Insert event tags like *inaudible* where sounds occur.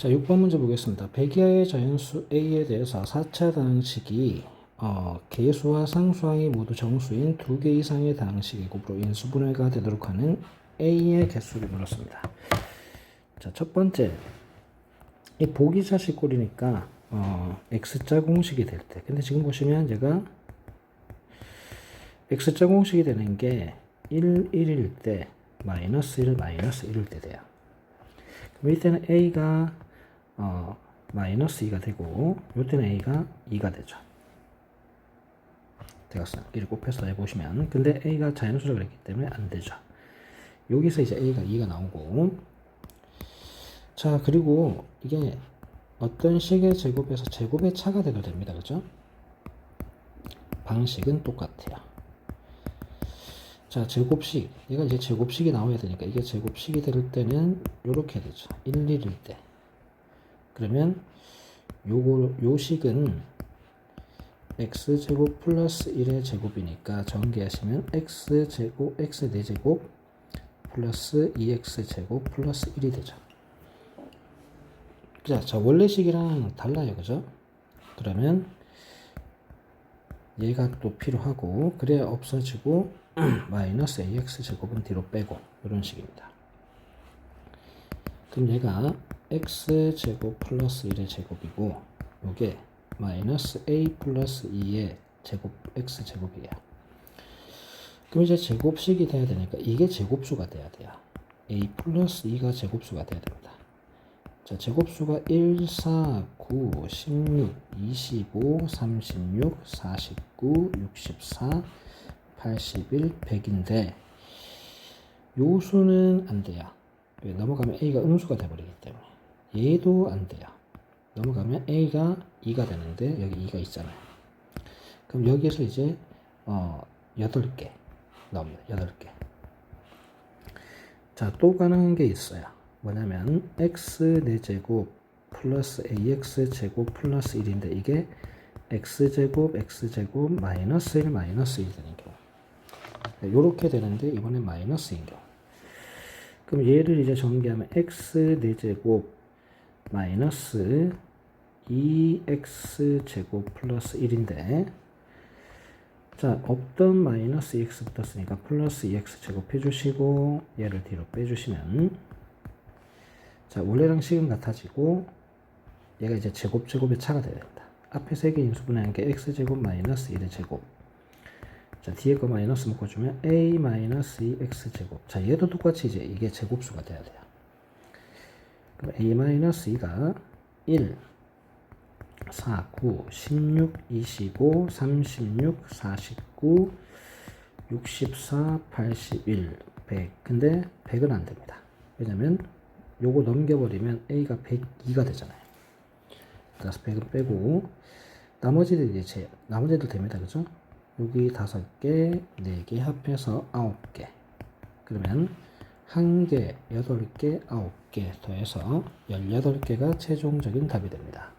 자, 6번 문제 보겠습니다. 백이하의 자연수 A에 대해서 4차 다항식이 어, 개수와 상수항이 모두 정수인 두개 이상의 다항식의 곱으로 인수분해가 되도록 하는 A의 개수를 물었습니다. 자, 첫 번째. 이 보기자식 꼴이니까 어, X자 공식이 될 때. 근데 지금 보시면 제가 X자 공식이 되는 게 1, 1일 때 마이너스 1, 마이너스 1일 때 돼요. 그럼 이때는 A가 어, 마이너스 2가 되고 이때는 A가 2가 되죠. 되었어요. 이를 곱해서 해보시면 근데 A가 자연수라 그랬기 때문에 안 되죠. 여기서 이제 A가 2가 나오고 자 그리고 이게 어떤 식의 제곱에서 제곱의 차가 돼도 됩니다. 그죠? 방식은 똑같아요. 자, 제곱식. 얘가 이제 제곱식이 나와야 되니까 이게 제곱식이 될 때는 요렇게 되죠. 1, 1일 때. 그러면 요거 요 식은 x제곱 플러스 1의 제곱이니까 전개하시면 x제곱 x 4제곱 플러스 2x제곱 플러스 1이 되죠. 자, 자 원래식이랑 달라요. 그죠? 그러면 얘가 또 필요하고 그래야 없어지고 *clears throat* 마이너스 ax 제곱은 뒤로 빼고 이런 식입니다. 그럼 얘가 x 제곱 플러스 1의 제곱이고 요게 마이너스 a 플러스 2의 제곱 x 제곱이에요. 그럼 이제 제곱식이 돼야 되니까 이게 제곱수가 돼야 돼요. a 플러스 2가 제곱수가 돼야 됩니다. 자, 제곱수가 1, 4, 9, 16, 25, 36, 49, 64, 81, 100인데 요 수는 안 돼요. 왜? 넘어가면 a가 음수가 돼버리기 때문에 얘도 안 돼요. 넘어가면 a가 2가 되는데 여기 2가 있잖아요. 그럼 여기에서 이제 어 8개 나옵니다. 8개. 자, 또 가능한 게 있어요. 뭐냐면 x 4제곱 플러스 ax 제곱 플러스 1인데 이게 x제곱 x제곱 마이너스 1 마이너스 1 되는 경우 이렇게 되는데 이번엔 마이너스인 경우 그럼 얘를 이제 전개하면 x 4제곱 마이너스 2x제곱 플러스 1인데 자 없던 마이너스 2x 붙었으니까 플러스 2x제곱 해주시고 얘를 뒤로 빼주시면 자 원래랑 식은 같아지고 얘가 이제 제곱 제곱의 차가 돼야 된다. 앞에 세 개 인수분해한 게 x제곱 마이너스 1의 제곱 자 뒤에 거 마이너스 묶어 주면 a 마이너스 2x제곱 자 얘도 똑같이 이제 이게 제곱수가 돼야 돼요 그럼 a 마이너스 2가 1 4, 9, 16, 25, 36, 49, 64, 81, 100. 근데 100은 안 됩니다. 왜냐면 요거 넘겨버리면 A가 102가 되잖아요. 그래서 100은 빼고 나머지들 이제 제, 나머지들 됩니다. 그죠? 여기 5개, 4개 합해서 9개. 그러면 1개, 8개, 9개 더해서 18개가 최종적인 답이 됩니다.